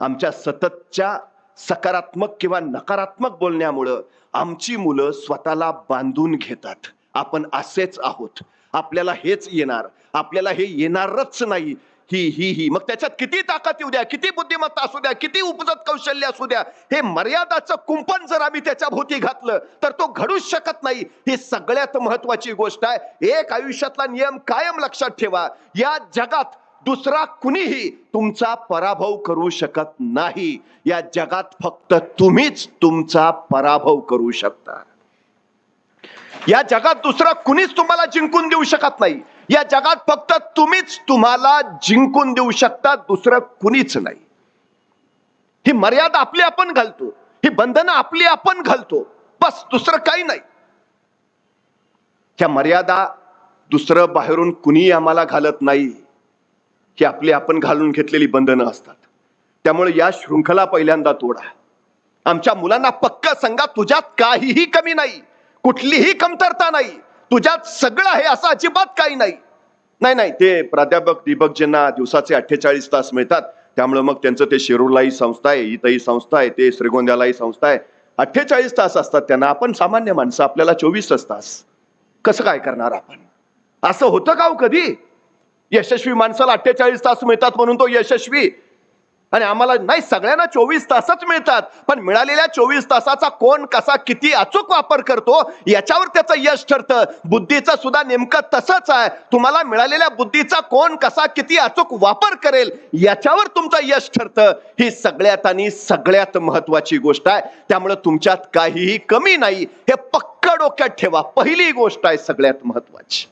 आमच्या सततच्या सकारात्मक किंवा नकारात्मक बोलण्यामुळं आमची मुलं स्वतःला बांधून घेतात. आपण असेच आहोत. आपल्याला हेच येणार. आपल्याला हे येणारच नाही. ही ही ही. मग त्याच्यात किती ताकद येऊ द्या किती बुद्धिमत्ता असू द्या किती उपजत कौशल्य असू द्या हे मर्यादाचं कुंपण जर आम्ही त्याच्या भोवती घातलं तर तो घडूच शकत नाही. ही सगळ्यात महत्वाची गोष्ट आहे. एक आयुष्यातला नियम कायम लक्षात ठेवा. या जगात दुसरा कुणीही तुमचा पराभव करू शकत नाही. या जगात फक्त तुम्हीच तुमचा पराभव करू शकता. या जगात दुसरा कुणीच तुम्हाला जिंकून देऊ शकत नाही. या जगात फक्त तुम्हीच तुम्हाला जिंकून देऊ शकता दुसरं कुणीच नाही. ही मर्यादा आपली आपण घालतो. ही बंधनं आपली आपण घालतो. बस दुसरं काही नाही. ह्या मर्यादा दुसरं बाहेरून कुणी आम्हाला घालत नाही. ही आपली आपण घालून घेतलेली बंधनं असतात. त्यामुळे या शृंखला पहिल्यांदा तोडा. आमच्या मुलांना पक्क सांगा तुझ्यात काहीही कमी नाही. कुठलीही कमतरता नाही. तुझ्यात सगळं आहे असं अजिबात काही नाही. नाही नाही ते प्राध्यापक दीपकजींना दिवसाचे अठ्ठेचाळीस तास मिळतात. त्यामुळे मग त्यांचं ते शिरूरलाही संस्था आहे इथंही संस्था आहे ते श्रीगोंद्यालाही संस्था आहे. अठ्ठेचाळीस तास असतात त्यांना. आपण सामान्य माणसं आपल्याला चोवीसच तास. कसं काय करणार आपण? असं होतं का हो कधी? यशस्वी माणसाला अठ्ठेचाळीस तास मिळतात म्हणून तो यशस्वी. आणि आम्हाला नाही सगळ्यांना चोवीस तासच मिळतात. पण मिळालेल्या चोवीस तासाचा कोण कसा किती अचूक वापर करतो याच्यावर त्याचं यश ठरतं. बुद्धीचं सुद्धा नेमकं तसंच आहे. तुम्हाला मिळालेल्या बुद्धीचा कोण कसा किती अचूक वापर करेल याच्यावर तुमचं यश ठरतं. ही सगळ्यात आणि सगळ्यात महत्वाची गोष्ट आहे. त्यामुळे तुमच्यात काहीही कमी नाही. हे पक्क डोक्यात ठेवा. पहिली गोष्ट आहे सगळ्यात महत्वाची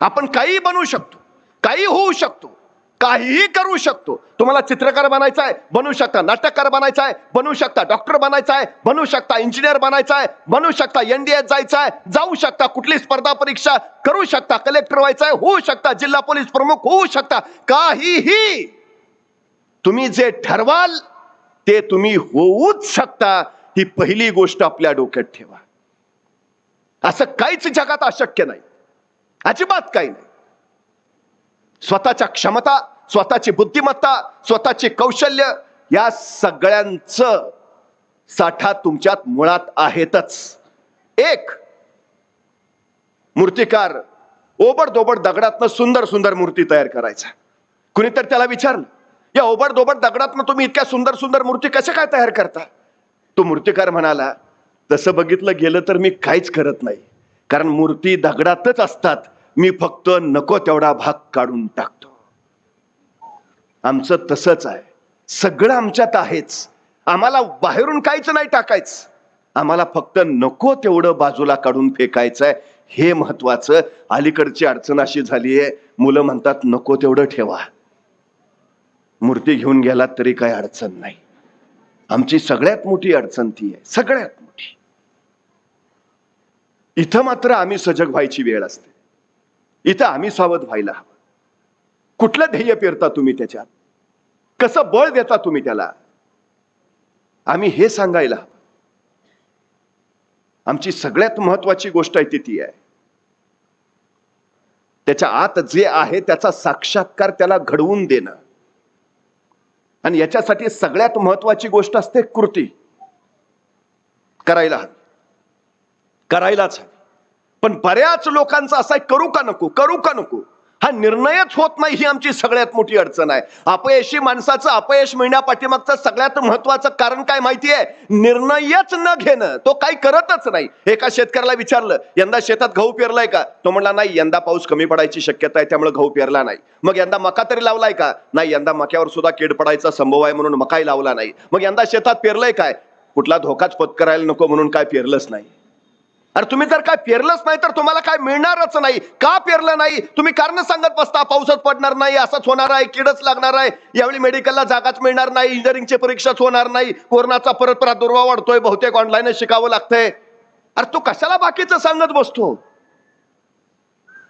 आपण काही बनवू शकतो. काही होऊ शकतो काहीही करू शकतो. तुम्हाला चित्रकार बनायचं आहे बनवू शकता. नाटककार बनायचं आहे बनवू शकता. डॉक्टर बनायचं आहे बनवू शकता. इंजिनियर बनायचं आहे बनवू शकता. एनडीएत जायचं आहे जाऊ शकता. कुठली स्पर्धा परीक्षा करू शकता. कलेक्टर व्हायचं आहे होऊ शकता. जिल्हा पोलीस प्रमुख होऊ शकता. काहीही तुम्ही जे ठरवाल ते तुम्ही होऊच शकता. ही पहिली गोष्ट आपल्या डोक्यात ठेवा. असं काहीच जगात अशक्य नाही. अजिबात काही नाही. स्वतःच्या क्षमता स्वतःची बुद्धिमत्ता स्वतःचे कौशल्य या सगळ्यांचं साठा तुमच्यात मुळात आहेतच. एक मूर्तिकार ओबडदोबड दगडातनं सुंदर सुंदर मूर्ती तयार करायचा. कुणीतरी त्याला विचारलं या ओबडदोबड दगडातनं तुम्ही इतक्या सुंदर सुंदर मूर्ती कशा काय तयार करता? तो मूर्तिकार म्हणाला तसं बघितलं गेलं तर मी काहीच करत नाही. कारण मूर्ती दगडातच असतात. मी फक्त नको तेवढा भाग काढून टाकतो. आमचं तसंच आहे. सगळं आमच्यात आहेच. आम्हाला बाहेरून काहीच नाही टाकायचं. आम्हाला फक्त नको तेवढं बाजूला काढून फेकायचंय. हे महत्वाचं. अलीकडची अडचण अशी झाली आहे मुलं म्हणतात नको तेवढं ठेवा. मूर्ती घेऊन गेलात तरी काही अडचण नाही. आमची सगळ्यात मोठी अडचण ती आहे. सगळ्यात मोठी. इथं मात्र आम्ही सजग व्हायची वेळ असते. इथं आम्ही सावध व्हायला हवं. कुठलं ध्येय पेरता तुम्ही त्याच्यात? कसं बळ देता तुम्ही त्याला? आम्ही हे सांगायला हवं. आमची सगळ्यात महत्वाची गोष्ट आहे ती ती आहे. त्याच्या आत जे आहे त्याचा साक्षात्कार त्याला घडवून देणं. आणि याच्यासाठी सगळ्यात महत्वाची गोष्ट असते कृती. करायला हवी. करायलाच हवी. पण बऱ्याच लोकांचं असं करू का नको करू का नको? हा निर्णयच होत नाही ही आमची सगळ्यात मोठी अडचण आहे. अपयशी माणसाचं अपयश मिळण्यापाठीमागचं सगळ्यात महत्वाचं कारण काय माहिती आहे निर्णयच न घेणं तो काही करतच नाही. एका शेतकऱ्याला विचारलं यंदा शेतात गहू पेरलाय का? तो म्हणला नाही यंदा पाऊस कमी पडायची शक्यता आहे त्यामुळे गहू पेरला नाही. मग यंदा मका तरी लावलाय का? नाही यंदा मक्यावर सुद्धा कीड पडायचा संभव आहे म्हणून मकाही लावला नाही. मग यंदा शेतात पेरलंय काय? कुठला धोकाच पत्करायला नको म्हणून काय पेरलंच नाही. अरे तुम्ही जर काय पेरलंच नाही तर तुम्हाला काय मिळणारच नाही. का पेरलं नाही? तुम्ही कारण सांगत बसता पाऊसच पडणार नाही असंच होणार आहे किडच लागणार आहे. यावेळी मेडिकलला जागाच मिळणार नाही इंजिनिअरिंगची परीक्षाच होणार नाही कोरोनाचा परत प्रादुर्भाव वाढतोय बहुतेक ऑनलाईनच शिकावं लागतंय. अरे तू कशाला बाकीचं सांगत बसतो?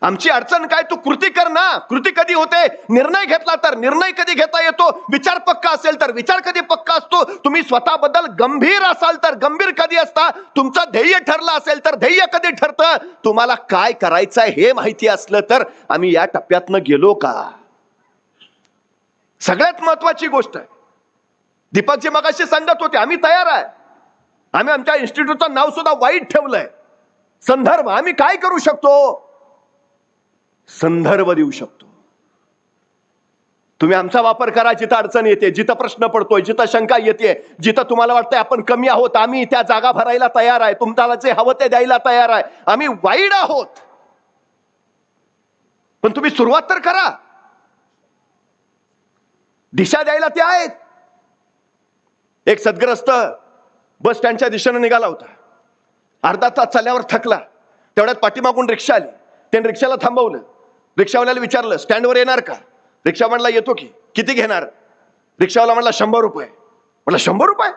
आमची अडचण काय तू कृती कर ना. कृती कधी होते? निर्णय घेतला तर निर्णय कधी घेता येतो? विचार पक्का असेल तर विचार कधी पक्का असतो? तुम्ही स्वतःबद्दल गंभीर असाल तर गंभीर कधी असता? तुमचं ध्येय ठरलं असेल तर ध्येय कधी ठरतं? तुम्हाला काय करायचंय हे माहिती असलं तर आम्ही या टप्प्यातनं गेलो का? सगळ्यात महत्वाची गोष्ट आहे. दीपकजी मगाशी सांगत होते आम्ही तयार आहे. आम्ही आमच्या इन्स्टिट्यूटचं नाव सुद्धा वाईट ठेवलंय. संदर्भ आम्ही काय करू शकतो? संदर्भ देऊ शकतो. तुम्ही आमचा वापर करा जिथं अडचण येते जिथं प्रश्न पडतोय जिथं शंका येते जिथं तुम्हाला वाटतंय आपण कमी आहोत आम्ही त्या जागा भरायला तयार आहे तुम्हाला जे हवं ते द्यायला तयार आहे. आम्ही वाईट आहोत. पण तुम्ही सुरुवात तर करा. दिशा द्यायला ते आहेत. एक सद्ग्रस्त बस स्टँडच्या दिशेने निघाला होता. अर्धा तास चालल्यावर थकला. तेवढ्यात पाठीमागून रिक्षा आली. त्याने रिक्षाला थांबवलं. रिक्षावाल्याला विचारलं स्टँडवर येणार का? रिक्षा म्हणला येतो की. किती घेणार? रिक्षावाला म्हणला शंभर रुपये. म्हणला शंभर रुपये?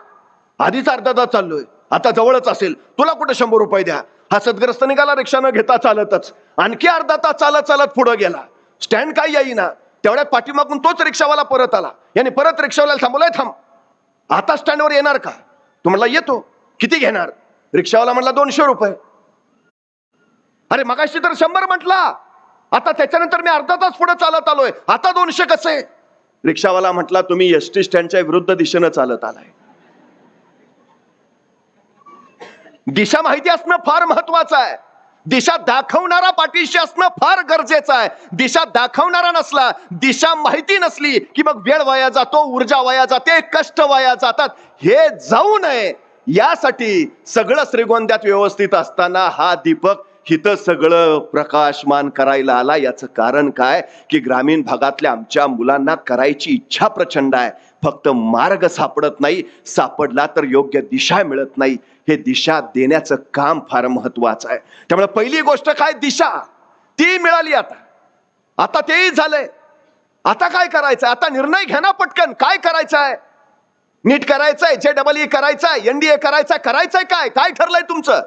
आधीच अर्धा तास चाललोय. आता जवळच असेल. तुला कुठं शंभर रुपये द्या? हा सदग्रस्त निघाला रिक्षा न घेता चालतच. आणखी अर्धा तास चालत चालत पुढे गेला. स्टँड काय येईना. तेवढ्या पाठीमागून तोच रिक्षावाला परत आला. याने परत रिक्षावाल्याला थांबवलाय थांब. आता स्टँडवर येणार का? तू म्हणला येतो. किती घेणार? रिक्षावाला म्हणला दोनशे रुपये. अरे मगाशी तर शंभर म्हटला. आता त्याच्यानंतर मी अर्धा तास पुढे चालत आलोय. आता दोनशे कसे? रिक्षावाला म्हटला तुम्ही एस टी स्टँडच्या विरुद्ध दिशेनं चालत आलाय. दिशा माहिती असणं फार महत्वाचं आहे. दिशा दाखवणारा पाठीशी असणं फार गरजेचं आहे. दिशा दाखवणारा नसला दिशा माहिती नसली की मग वेळ वाया जातो ऊर्जा वाया जाते कष्ट वाया जातात. हे जाऊ नये. यासाठी सगळं श्रीगोंद्यात व्यवस्थित असताना हा दीपक हिथं सगळं प्रकाशमान करायला आला. याचं कारण काय? की ग्रामीण भागातल्या आमच्या मुलांना करायची इच्छा प्रचंड आहे. फक्त मार्ग सापडत नाही. सापडला तर योग्य दिशा मिळत नाही. हे दिशा देण्याचं काम फार महत्वाचं आहे. त्यामुळे पहिली गोष्ट काय? दिशा. ती मिळाली आता. आता तेही झालंय. आता काय करायचं आता निर्णय घ्या ना पटकन. काय करायचं आहे नीट करायचंय. जे डबल ई करायचंय. एनडीए करायचा करायचंय काय? काय ठरलंय तुमचं?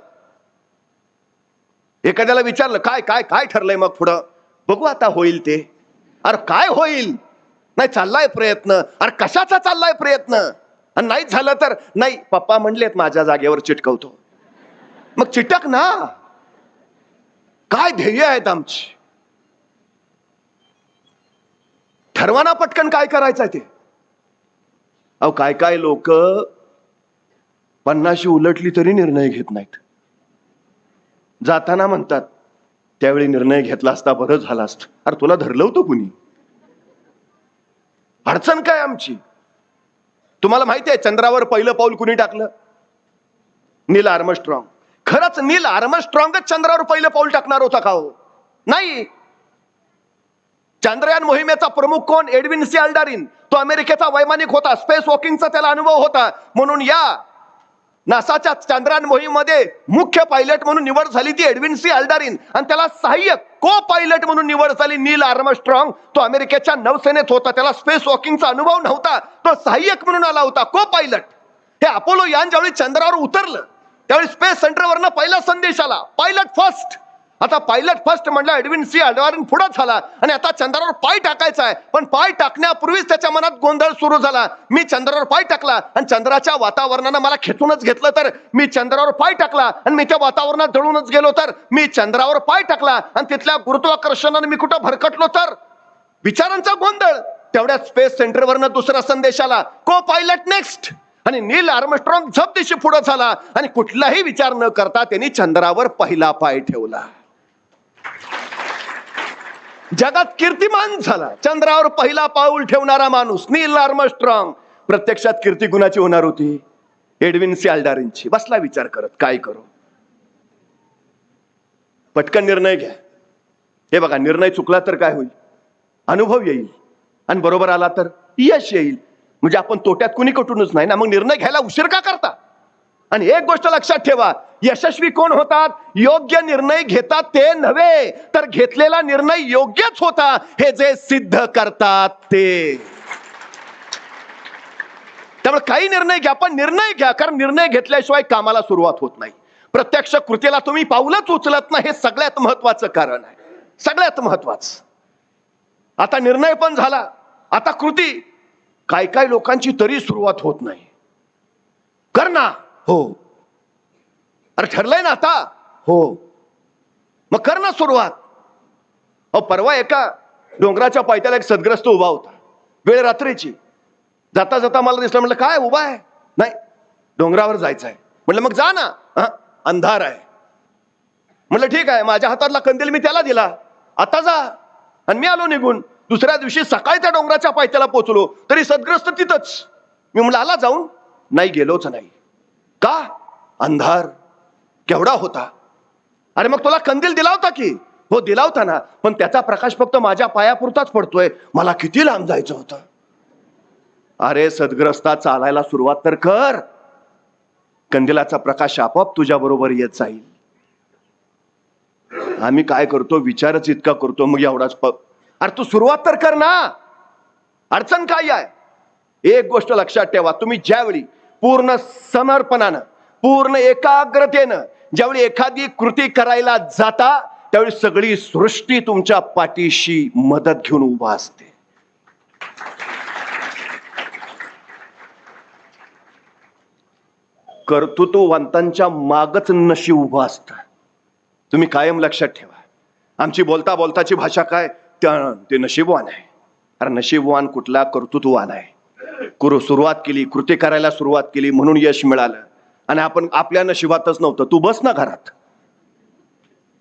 एखाद्याला विचारलं काय काय काय ठरलंय मग पुढं? बघू आता होईल ते. अरे काय होईल? नाही चाललाय प्रयत्न. अरे कशाचा चाललाय प्रयत्न? आणि नाही झालं तर नाही पप्पा म्हणलेत माझ्या जागेवर चिटकवतो. मग चिटक ना. काय ध्येय आहेत आमची? ठरवाना पटकन काय करायचं ते. अहो काय काय लोक पन्नाशी उलटली तरी निर्णय घेत नाहीत. जाताना म्हणतात त्यावेळी निर्णय घेतला असता बरं झाला असत. अरे तुला धरलं होतं कुणी? अडचण काय आमची? तुम्हाला माहिती आहे चंद्रावर पहिलं पाऊल कुणी टाकलं? Neil Armstrong. खरंच नील आर्मस्ट्रॉंगच चंद्रावर पहिलं पाऊल टाकणार होता का हो? नाही. चांद्रयान मोहिमेचा प्रमुख कोण? Edwin C Aldrin. तो अमेरिकेचा वैमानिक होता. स्पेस वॉकिंगचा त्याला अनुभव होता. म्हणून या नासाच्या चांद्रयान मोहीममध्ये मुख्य पायलट म्हणून निवड झाली ती एडविन सी अल्डारिन आणि त्याला सहाय्यक को पायलट म्हणून निवड झाली नील आर्मस्ट्रॉंग. तो अमेरिकेच्या नौसेनेत होता. त्याला स्पेस वॉकिंगचा अनुभव नव्हता. तो सहाय्यक म्हणून आला होता को पायलट हे अपोलो यान ज्यावेळी चंद्रावर उतरलं. त्यावेळी स्पेस सेंटरवरनं पहिला संदेश आला. पायलट फर्स्ट आता पायलट फर्स्ट म्हणलं एडविन सी अडवारिन पुढे झाला. आणि आता चंद्रावर पाय टाकायचा आहे. पण पाय टाकण्यापूर्वीच त्याच्या मनात गोंधळ सुरू झाला. मी चंद्रावर पाय टाकला आणि चंद्राच्या वातावरणानं मला खेचूनच घेतलं तर मी चंद्रावर पाय टाकला आणि मी त्या वातावरणात जळूनच गेलो तर मी चंद्रावर पाय टाकला आणि तिथल्या गुरुत्वाकर्षणाने मी कुठं भरकटलो तर? विचारांचा गोंधळ. तेवढ्या स्पेस सेंटरवरनं दुसरा संदेश आला. को पायलट नेक्स्ट? आणि नील आर्मस्ट्रॉंग झपदिशी पुढे झाला. आणि कुठलाही विचार न करता त्यांनी चंद्रावर पहिला पाय ठेवला. जगात कीर्तिमान झाला. चंद्रावर पहिला पाऊल ठेवणारा माणूस नील आर्मस्ट्रॉंग. प्रत्यक्षात कीर्ती कुणाची होणार होती. एडविन सियालडारींची बसला विचार करत काय करू? पटकन निर्णय घ्या. हे बघा निर्णय चुकला तर काय होईल? अनुभव येईल. आणि बरोबर आला तर यश येईल. म्हणजे आपण तोट्यात कुणी कटूनच नाही ना? मग निर्णय घ्यायला उशीर का करता? आणि एक गोष्ट लक्षात ठेवा. यशस्वी कोण होतात? योग्य निर्णय घेतात ते नव्हे तर घेतलेला निर्णय योग्यच होता हे जे सिद्ध करतात ते. त्यामुळे काही निर्णय घ्या पण निर्णय घ्या कारण निर्णय घेतल्याशिवाय कामाला सुरुवात होत नाही. प्रत्यक्ष कृतीला तुम्ही पाऊलच उचलत नाही हे सगळ्यात महत्वाचं कारण आहे. सगळ्यात महत्वाचं आता निर्णय पण झाला. आता कृती. काय काय लोकांची तरी सुरुवात होत नाही. कर ना. हो. अरे ठरलंय ना आता. हो. मग कर ना सुरुवात. अहो परवा एका डोंगराच्या पायथ्याला एक सदग्रस्त उभा होता. वेळ रात्रीची. जाता जाता मला दिसलं म्हटलं काय उभा आहे? नाही डोंगरावर जायचं आहे म्हटलं मग जा ना. "हा, अंधार आहे. म्हटलं ठीक आहे माझ्या हातातला कंदील मी त्याला दिला. आता जा. आणि मी आलो निघून. दुसऱ्या दिवशी सकाळी त्या डोंगराच्या पायथ्याला पोचलो तरी सदग्रस्त तिथंच. मी म्हटलं आला जाऊन. नाही गेलोच नाही. का? अंधार. केवढा होता? अरे मग तुला कंदील दिला होता की? हो दिला होता ना. पण त्याचा प्रकाश फक्त माझ्या पायापुरताच पडतोय. मला किती लांब जायचं होतं? अरे सदग्रस्ता चालायला सुरुवात तर कर. कंदिलाचा प्रकाश आपोआप तुझ्या बरोबर येत जाईल. आम्ही काय करतो? विचारच इतका करतो. मग एवढाच प अरे तू सुरुवात तर कर ना. अडचण काय आहे? एक गोष्ट लक्षात ठेवा. तुम्ही ज्यावेळी पूर्ण समर्पणानं पूर्ण एकाग्रतेनं ज्यावेळी एखादी कृती करायला जाता त्यावेळी सगळी सृष्टी तुमच्या पाठीशी मदत घेऊन उभा असते. कर्तृत्ववंतांच्या मागच नशीब उभं असतं. तुम्ही कायम लक्षात ठेवा. आमची बोलता बोलताची भाषा काय? त्या ते नशीबवान आहे. अरे नशीबवान कुठला कर्तृत्ववान आहे? कुरु सुरुवात केली कृती करायला सुरुवात केली म्हणून यश मिळालं. आणि आपण आपल्या नशिबातच नव्हतं. तू बस ना घरात.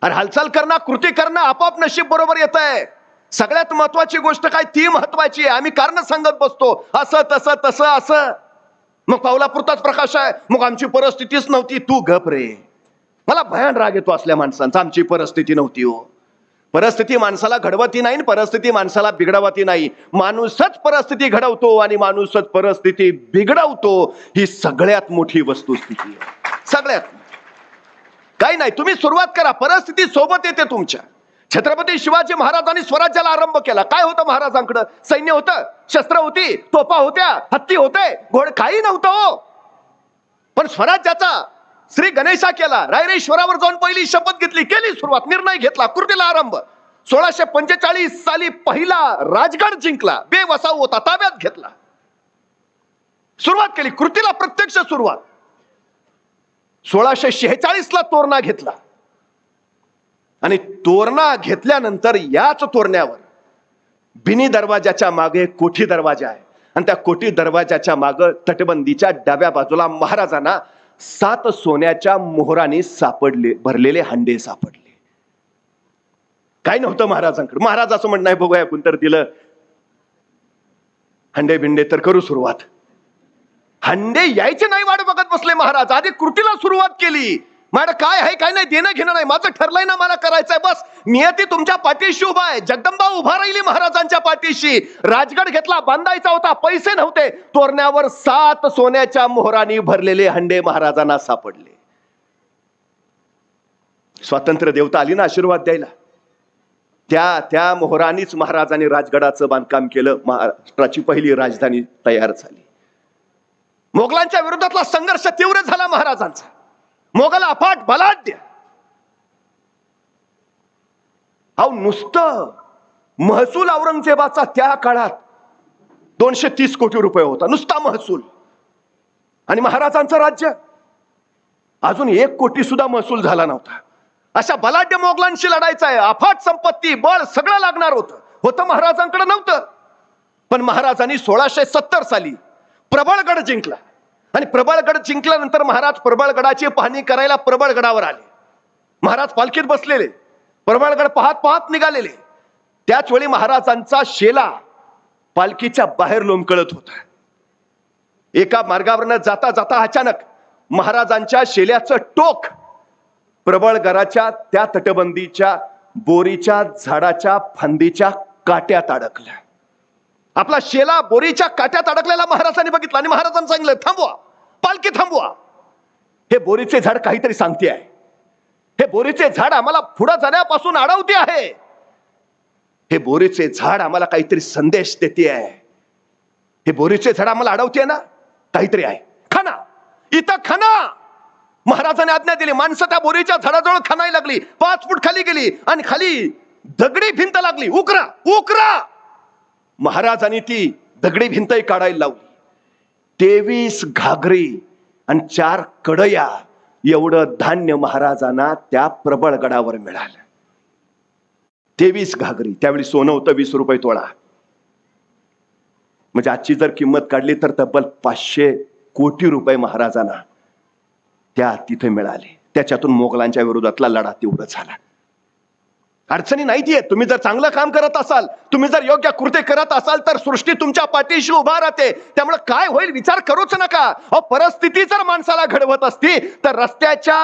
अरे हालचाल करणं कृती करणं आपोआप नशीब बरोबर येत आहे सगळ्यात महत्वाची गोष्ट काय? ती महत्वाची आहे. आम्ही कारण सांगत बसतो. असं तसं तसं असं. मग पावलापुरताच प्रकाश आहे. मग आमची परिस्थितीच नव्हती. तू गप रे. मला भयान राग येतो असल्या माणसांचा. आमची परिस्थिती नव्हती हो. परिस्थिती माणसाला घडवती नाही परिस्थिती माणसाला बिघडवती नाही. माणूसच परिस्थिती घडवतो आणि माणूसच परिस्थिती बिघडवतो ही सगळ्यात मोठी वस्तुस्थिती आहे. सगळ्यात. काही नाही तुम्ही सुरुवात करा. परिस्थिती सोबत येते तुमच्या. छत्रपती शिवाजी महाराजांनी स्वराज्याला आरंभ केला. काय होतं महाराजांकडं? सैन्य होतं शस्त्र होती तोफा होत्या हत्ती होते घोड काही नव्हतं हो. पण स्वराज्याचा श्री गणेशा केला. रायरेश्वरावर जाऊन पहिली शपथ घेतली. केली सुरुवात. निर्णय घेतला. कृतीला आरंभ. सोळाशे पंचेचाळीस साली पहिला राजगड जिंकला. बेवसाव होता. ताब्यात घेतला. सुरुवात केली. कृतीला प्रत्यक्ष सुरुवात. सोळाशे शेहेचाळीस ला तोरणा घेतला. आणि तोरणा घेतल्यानंतर याच तोरण्यावर बिनी दरवाजाच्या मागे कोठी दरवाजा आहे. आणि त्या कोठी दरवाजाच्या माग तटबंदीच्या डाव्या बाजूला महाराजांना सात सोन्याच्या मोहराने सापडले भरलेले हंडे सापडले. काय नव्हतं महाराजांकडे. महाराज असं म्हणणं आहे बघूया कोण तर दिलं. हंडे बिंडे तर करू सुरुवात. हंडे यायचे नाही वाट बघत बसले महाराज. आधी कृतीला सुरुवात केली. मॅडम काय आहे काय नाही देणं घेणं नाही माझं ठरलंय ना मला करायचंय बस. नियती तुमच्या पाठीशी उभा आहे. जगदंबा उभा राहिली महाराजांच्या पाठीशी. राजगड घेतला बांधायचा होता पैसे नव्हते. तोरण्यावर सात सोन्याच्या मोहरांनी भरलेले हंडे महाराजांना सापडले. स्वातंत्र्य देवता आली ना आशीर्वाद द्यायला. त्या त्या मोहरानीच महाराजांनी राजगडाचं बांधकाम केलं. महाराष्ट्राची पहिली राजधानी तयार झाली. मोगलांच्या विरोधातला संघर्ष तीव्र झाला महाराजांचा. मोगल अफाट बलाढ्य. अहो नुसतं महसूल औरंगजेबाचा त्या काळात दोनशे तीस कोटी रुपये होता. नुसता महसूल. आणि महाराजांचं राज्य. अजून एक कोटी सुद्धा महसूल झाला नव्हता. अशा बलाढ्य मोगलांशी लढायचं आहे. अफाट संपत्ती बळ सगळं लागणार होतं. होतं महाराजांकडे नव्हतं. पण महाराजांनी सोळाशे सत्तर साली प्रबळगड जिंकला. आणि प्रबळगड जिंकल्यानंतर महाराज प्रबळगडाची पाहणी करायला प्रबळगडावर आले. महाराज पालखीत बसलेले. प्रबळगड पाहत पाहत निघालेले. त्याच वेळी महाराजांचा शेला पालखीच्या बाहेर लोंबकळत होता. एका मार्गावरनं जाता जाता अचानक महाराजांच्या शेल्याचं टोक प्रबळगडाच्या त्या तटबंदीच्या बोरीच्या झाडाच्या फांदीच्या काट्यात अडकलं. आपला शेला बोरीच्या काट्यात अडकलेला महाराजांनी बघितला आणि महाराजांनी सांगितलं थांबवा पालखी थांबवा. हे बोरीचे झाड काहीतरी सांगते आहे हे बोरीचे झाड आम्हाला पुढे जाण्यापासून अडवते आहे. हे बोरीचे झाड आम्हाला काहीतरी संदेश देते आहे हे बोरीचे झाड आम्हाला अडवते ना? काहीतरी आहे. खाना! इथं खाना! महाराजांनी आज्ञा दिली माणसं त्या बोरीच्या झाडाजवळ खानायला लागली पाच फूट खाली गेली आणि खाली दगडी भिंत लागली. उकरा! उकरा! महाराजांनी ती दगडी भिंतही काढायला लावली. तेवीस घागरी आणि चार कडया एवढं धान्य महाराजांना त्या प्रबळ गडावर मिळालं. तेवीस घागरी त्यावेळी सोनं होतं वीस रुपये तोळा. म्हणजे आजची जर किंमत काढली तर तब्बल पाचशे कोटी रुपये महाराजांना त्या तिथे मिळाले. त्याच्यातून मोगलांच्या विरोधातला लढा तीव्र झाला. अडचणी नाही आहेत तुम्ही जर चांगलं काम करत असाल तुम्ही जर योग्य कृत्य करत असाल तर सृष्टी तुमच्या पाठीशी उभा राहते. त्यामुळे काय होईल विचार करूच नका. अहो परिस्थिती जर माणसाला घडवत असती तर रस्त्याच्या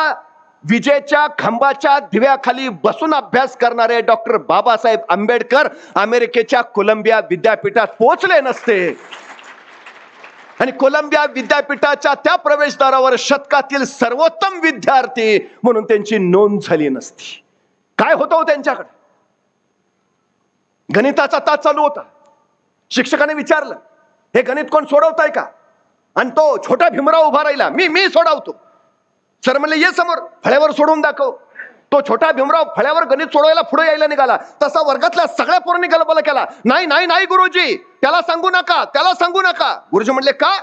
विजेच्या खांबाच्या दिव्याखाली बसून अभ्यास करणारे डॉक्टर बाबासाहेब आंबेडकर अमेरिकेच्या कोलंबिया विद्यापीठात पोहोचले नसते. आणि कोलंबिया विद्यापीठाच्या त्या प्रवेशद्वारावर शतकातील सर्वोत्तम विद्यार्थी म्हणून त्यांची नोंद झाली नसती. काय होतं हो त्यांच्याकडे? गणिताचा तास चालू होता. शिक्षकाने विचारलं हे गणित कोण सोडवताय का? आणि तो छोटा भीमराव उभा राहिला मी मी सोडवतो. सर म्हणले ये समोर फळ्यावर सोडवून दाखव. तो छोटा भीमराव फळ्यावर गणित सोडवायला पुढे यायला निघाला. तसा वर्गातल्या सगळ्या पोरांनी गलबला केला. नाही नाही नाही गुरुजी त्याला सांगू नका त्याला सांगू नका. गुरुजी म्हणले का?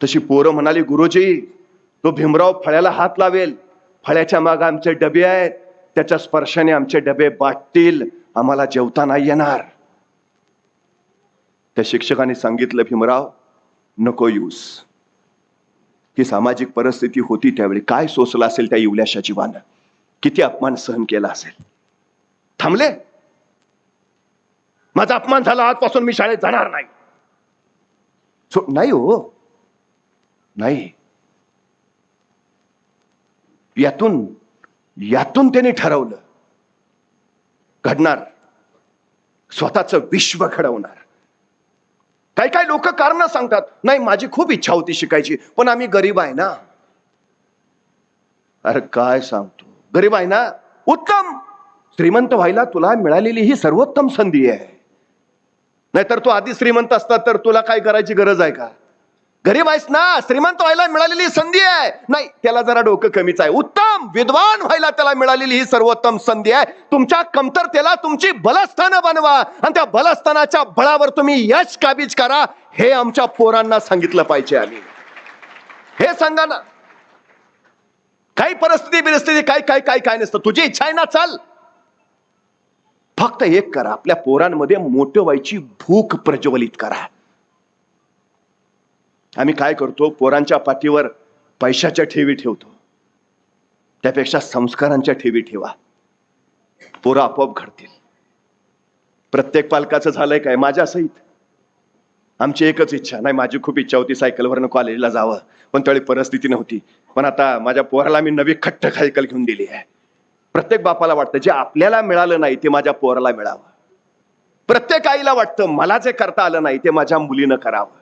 तशी पोरं म्हणाली गुरुजी तो भीमराव फळ्याला हात लावेल. फळ्याच्या मागं आमचे डबे आहेत. त्याच्या स्पर्शाने आमचे डबे बाटतील. आम्हाला जेवता नाही येणार. त्या शिक्षकाने सांगितलं भीमराव नको यूस ही सामाजिक परिस्थिती होती त्यावेळी. काय सोसलं असेल त्या इवल्याशा जीवानं किती अपमान सहन केला असेल? थांबले? माझा अपमान झाला आजपासून मी शाळेत जाणार नाही. नाही हो. नाही. यातून यातून त्यांनी ठरवलं. घडणार. स्वतःच विश्व घडवणार. काही काही लोक कारण सांगतात नाही माझी खूप इच्छा होती शिकायची पण आम्ही गरीब आहे ना. अरे काय सांगतो? गरीब आहे ना? उत्तम! श्रीमंत व्हायला तुला मिळालेली ही सर्वोत्तम संधी आहे. नाहीतर तू आधी श्रीमंत असता तर तुला काय करायची गरज आहे का? गरीब आहेस ना श्रीमंत व्हायला मिळालेली संधी आहे. नाही त्याला जरा डोकं कमीच आहे. उत्तम विद्वान व्हायला त्याला मिळालेली ही सर्वोत्तम संधी आहे. तुमच्या कमतरतेला तुमची बलस्थानं बनवा आणि त्या बलस्थानाच्या बळावर तुम्ही यश काबीज करा हे आमच्या पोरांना सांगितलं पाहिजे आम्ही. हे सांगा ना. काही परिस्थिती बिरिस्थिती काय काय काय काय नसतं. तुझी इच्छा आहे ना चाल. फक्त एक करा. आपल्या पोरांमध्ये मोठं व्हायची भूक प्रज्वलित करा. आम्ही काय करतो? पोरांच्या पाठीवर पैशाच्या ठेवी ठेवतो. त्यापेक्षा संस्कारांच्या ठेवी ठेवा. पोरं आपोआप घडतील. प्रत्येक पालकाचं झालंय काय? माझ्या सहित. आमची एकच इच्छा. नाही माझी खूप इच्छा होती सायकलवरनं कॉलेजला जावं. पण त्यावेळी परिस्थिती नव्हती. पण आता माझ्या पोराला मी नवी खट्ट सायकल घेऊन दिली आहे. प्रत्येक बापाला वाटतं जे आपल्याला मिळालं नाही ते माझ्या पोराला मिळावं. प्रत्येक आईला वाटतं मला जे करता आलं नाही ते माझ्या मुलीनं करावं.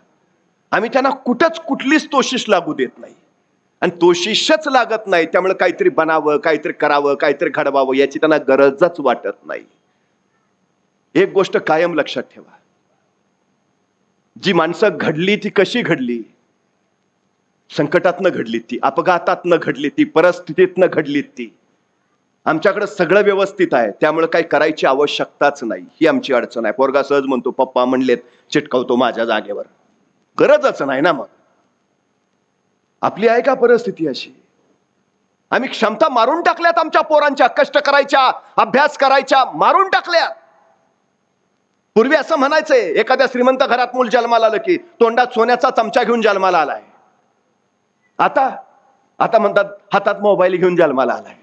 आम्ही त्यांना कुठंच कुठलीच तोशिष लागू देत नाही. आणि तोशिषच लागत नाही त्यामुळे काहीतरी बनावं काहीतरी करावं काहीतरी घडवावं याची त्यांना गरजच वाटत नाही. एक गोष्ट कायम लक्षात ठेवा. जी माणसं घडली ती कशी घडली? संकटातनं घडली ती अपघातातनं घडली ती परिस्थितीतनं घडली ती. आमच्याकडे सगळं व्यवस्थित आहे त्यामुळे काही करायची आवश्यकताच नाही ही आमची अडचण आहे. पोरगा सहज म्हणतो पप्पा म्हणलेत चिटकवतो माझ्या जागेवर. गरजच नाही ना मग. आपली आहे का परिस्थिती अशी? आम्ही क्षमता मारून टाकल्यात आमच्या पोरांच्या कष्ट करायच्या अभ्यास करायच्या मारून टाकल्यात. पूर्वी असं म्हणायचंय एखाद्या श्रीमंत घरात मूल जन्माला आलं की तोंडात सोन्याचा चमचा घेऊन जन्माला आलाय. आता आता म्हणतात हातात मोबाईल घेऊन जन्माला आलाय.